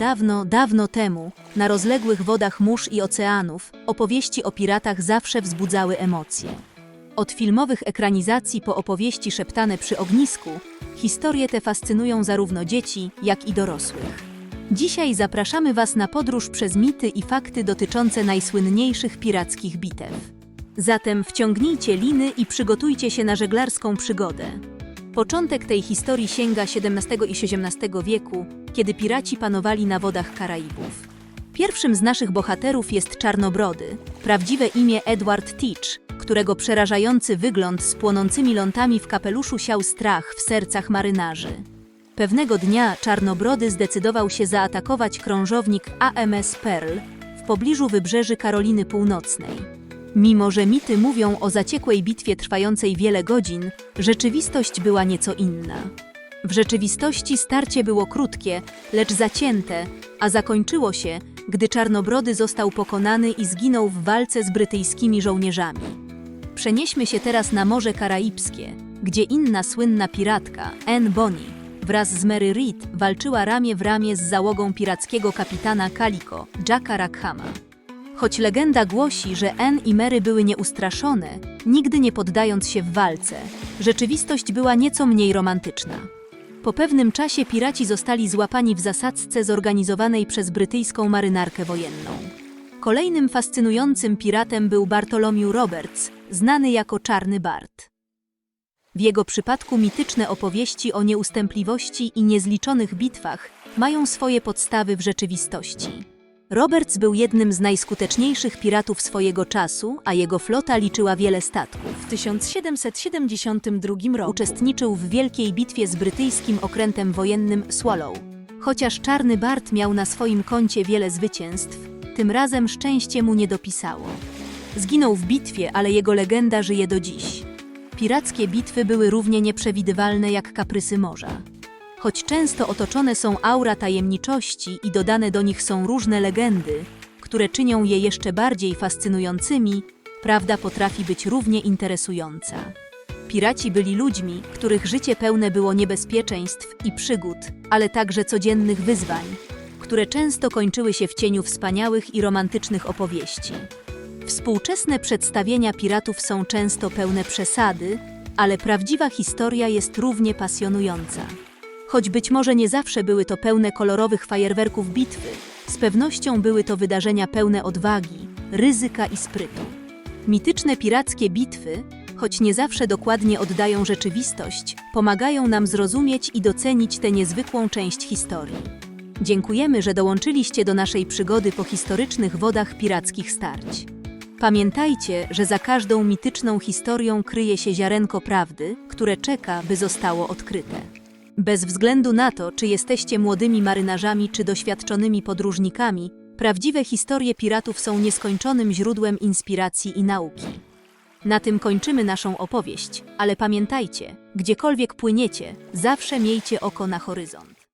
Dawno, dawno temu, na rozległych wodach mórz i oceanów, opowieści o piratach zawsze wzbudzały emocje. Od filmowych ekranizacji po opowieści szeptane przy ognisku, historie te fascynują zarówno dzieci, jak i dorosłych. Dzisiaj zapraszamy Was na podróż przez mity i fakty dotyczące najsłynniejszych pirackich bitew. Zatem wciągnijcie liny i przygotujcie się na żeglarską przygodę. Początek tej historii sięga XVII i XVII wieku, kiedy piraci panowali na wodach Karaibów. Pierwszym z naszych bohaterów jest Czarnobrody, prawdziwe imię Edward Teach, którego przerażający wygląd z płonącymi lątami w kapeluszu siał strach w sercach marynarzy. Pewnego dnia Czarnobrody zdecydował się zaatakować krążownik AMS Pearl w pobliżu wybrzeży Karoliny Północnej. Mimo, że mity mówią o zaciekłej bitwie trwającej wiele godzin, rzeczywistość była nieco inna. W rzeczywistości starcie było krótkie, lecz zacięte, a zakończyło się, gdy Czarnobrody został pokonany i zginął w walce z brytyjskimi żołnierzami. Przenieśmy się teraz na Morze Karaibskie, gdzie inna słynna piratka, Anne Bonny, wraz z Mary Reed walczyła ramię w ramię z załogą pirackiego kapitana Calico, Jacka Rackhama. Choć legenda głosi, że Anne i Mary były nieustraszone, nigdy nie poddając się w walce, rzeczywistość była nieco mniej romantyczna. Po pewnym czasie piraci zostali złapani w zasadzce zorganizowanej przez brytyjską marynarkę wojenną. Kolejnym fascynującym piratem był Bartholomew Roberts, znany jako Czarny Bart. W jego przypadku mityczne opowieści o nieustępliwości i niezliczonych bitwach mają swoje podstawy w rzeczywistości. Roberts był jednym z najskuteczniejszych piratów swojego czasu, a jego flota liczyła wiele statków. W 1772 roku uczestniczył w wielkiej bitwie z brytyjskim okrętem wojennym Swallow. Chociaż Czarny Bart miał na swoim koncie wiele zwycięstw, tym razem szczęście mu nie dopisało. Zginął w bitwie, ale jego legenda żyje do dziś. Pirackie bitwy były równie nieprzewidywalne jak kaprysy morza. Choć często otoczone są aura tajemniczości i dodane do nich są różne legendy, które czynią je jeszcze bardziej fascynującymi, prawda potrafi być równie interesująca. Piraci byli ludźmi, których życie pełne było niebezpieczeństw i przygód, ale także codziennych wyzwań, które często kończyły się w cieniu wspaniałych i romantycznych opowieści. Współczesne przedstawienia piratów są często pełne przesady, ale prawdziwa historia jest równie pasjonująca. Choć być może nie zawsze były to pełne kolorowych fajerwerków bitwy, z pewnością były to wydarzenia pełne odwagi, ryzyka i sprytu. Mityczne pirackie bitwy, choć nie zawsze dokładnie oddają rzeczywistość, pomagają nam zrozumieć i docenić tę niezwykłą część historii. Dziękujemy, że dołączyliście do naszej przygody po historycznych wodach pirackich starć. Pamiętajcie, że za każdą mityczną historią kryje się ziarenko prawdy, które czeka, by zostało odkryte. Bez względu na to, czy jesteście młodymi marynarzami czy doświadczonymi podróżnikami, prawdziwe historie piratów są nieskończonym źródłem inspiracji i nauki. Na tym kończymy naszą opowieść, ale pamiętajcie, gdziekolwiek płyniecie, zawsze miejcie oko na horyzont.